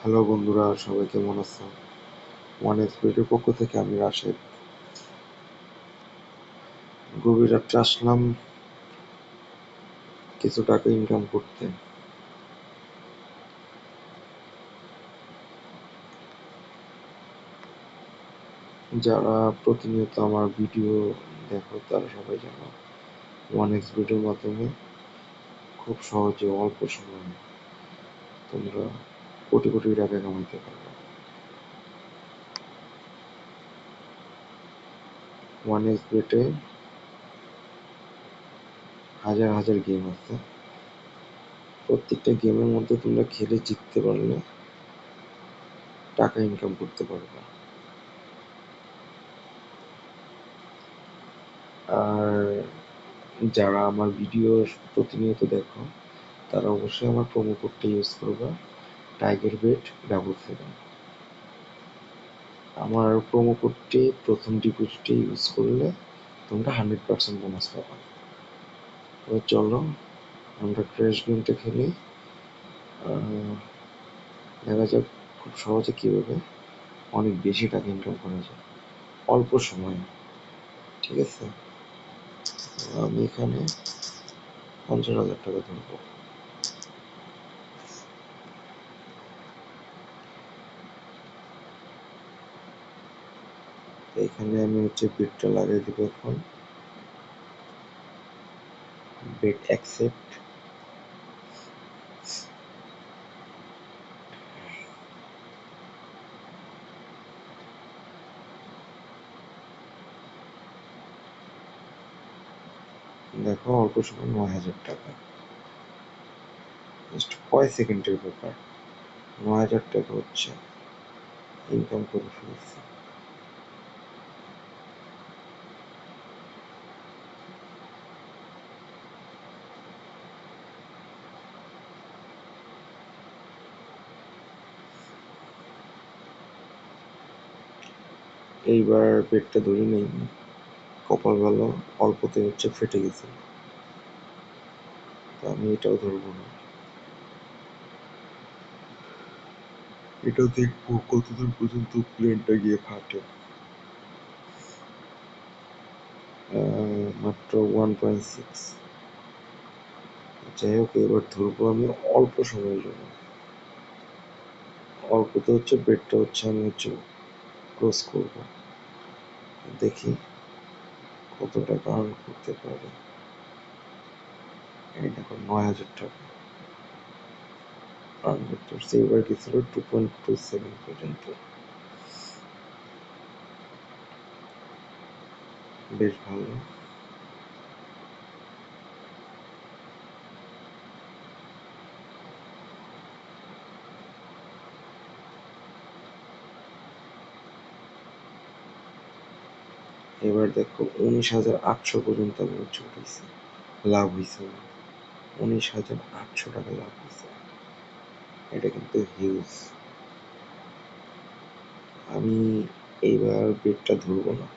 Hello বন্ধুরা, সবাই কেমন আছো ওয়ান এক্সপিরিটের পক্ষ থেকে আমি রাশেদ। গভীর রাত্রে আসলাম কিছু টাকা ইনকাম করতে। যারা প্রতিনিয়ত আমার ভিডিও দেখো, তারা সবাই জানো ওয়ান এক্সপিরিটের মাধ্যমে খুব সহজে অল্প সময়ে তোমরা কোটি কোটি টাকা কামাইতে পারবে। ওয়ান এক্সপিরিটে হাজার হাজার গেম আছে। প্রত্যেকটা গেমের মধ্যে তোমরা খেলে, জিততে পারলে টাকা ইনকাম করতে পারবে। আর যারা আমার ভিডিও প্রতিনিয়ত দেখো, তারা অবশ্যই আমার প্রোমো কোডটা ইউজ করবে। টাইগার বেট ডাবল সেভেন আমার প্রোমো কোডটি প্রথম ডিপোজিটে ইউজ করলে তোমরা হান্ড্রেড পার্সেন্ট বোনাস পাবে। এবার চলো, আমরা ক্র্যাশ গেমটা খেলি। দেখা যাক খুব সহজে কীভাবে অনেক বেশি টাকা ইনকাম করা যায়। অল্প সময়ে, ঠিক আছে? আমি এখানে পঞ্চাশ হাজার টাকা ধরবো এখানে আমি হচ্ছে বেডটা লাগিয়ে দিব এখন। বেড অ্যাকসেপ্ট দেখো অল্প সময় নয় হাজার টাকা। জাস্ট কয় সেকেন্ডের ব্যাপার। নয় হাজার টাকা হচ্ছে। ইনকাম করে ফেলছি। এইবার পেটটা ধরে নেই। কপাল ভালো অল্পতে হচ্ছে ফেটে গেছে। তো আমি এটাও ধরবো না। এটা দেখব কতদূর পর্যন্ত প্লেনটা গিয়ে ফাটে। মাত্র ওয়ান পয়েন্ট সিক্স যাই হোক এবার ধরবো আমি অল্প সময়ের জন্য। অল্পতে হচ্ছে বেডটা হচ্ছে আমি হচ্ছে ক্লোজ করব। দেখি কত টাকা করতে পারে। এই দেখো, নয় হাজার টাকা। পয়েন্ট টু সেভেন পর্যন্ত। বেশ ভালো। এবার দেখো, উনিশ হাজার আটশো পর্যন্ত আমি হচ্ছে উঠেছি লাভ হয়েছে উনিশ হাজার আটশো টাকা লাভ হয়েছে। এটা কিন্তু হিউজ আমি এইবার বেডটা ধরবো না।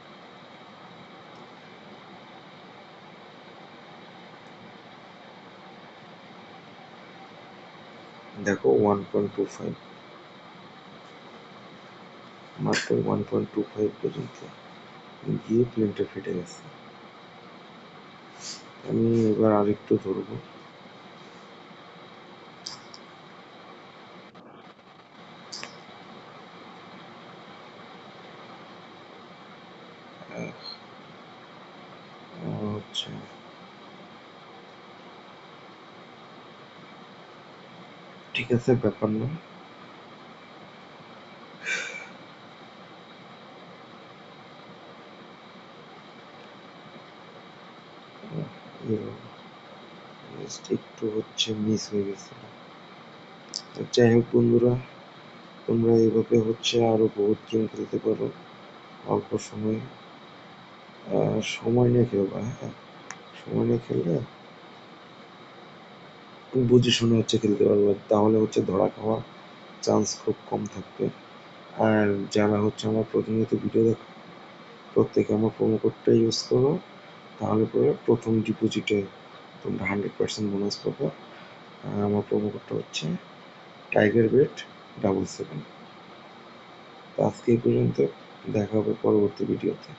দেখো ওয়ান পয়েন্ট টু ফাইভ মাত্র ওয়ান পয়েন্ট টু ফাইভ পর্যন্ত। গিয়ে প্লেনটা ফেটে গেছে। আমি এবার আরেকটু ধরবো। হচ্ছে। ঠিক আছে ব্যাপার না একটু হচ্ছে মিস হয়ে গেছে। যাই হোক বন্ধুরা, তোমরা এইভাবে হচ্ছে আরও বহুত গেম খেলতে পারো অল্প সময়ে। সময় নিয়ে খেলবা হ্যাঁ? সময় নিয়ে খেললে বুঝে শুনে হচ্ছে খেলতে পারবে তাহলে হচ্ছে ধরা খাওয়ার চান্স খুব কম থাকবে। আর যারা হচ্ছে আমার প্রতিনিয়ত ভিডিও দেখো, প্রত্যেকে আমার প্রোমো কোডটা ইউজ করো। তাহলে পরে প্রথম ডিপোজিটে তোমরা হান্ড্রেড পার্সেন্ট বোনাস পাবো। আমার প্রোমো কোডটা হচ্ছে টাইগার বেট ডাবল সেভেন তো আজকে এই পর্যন্ত, দেখা হবে পরবর্তী ভিডিওতে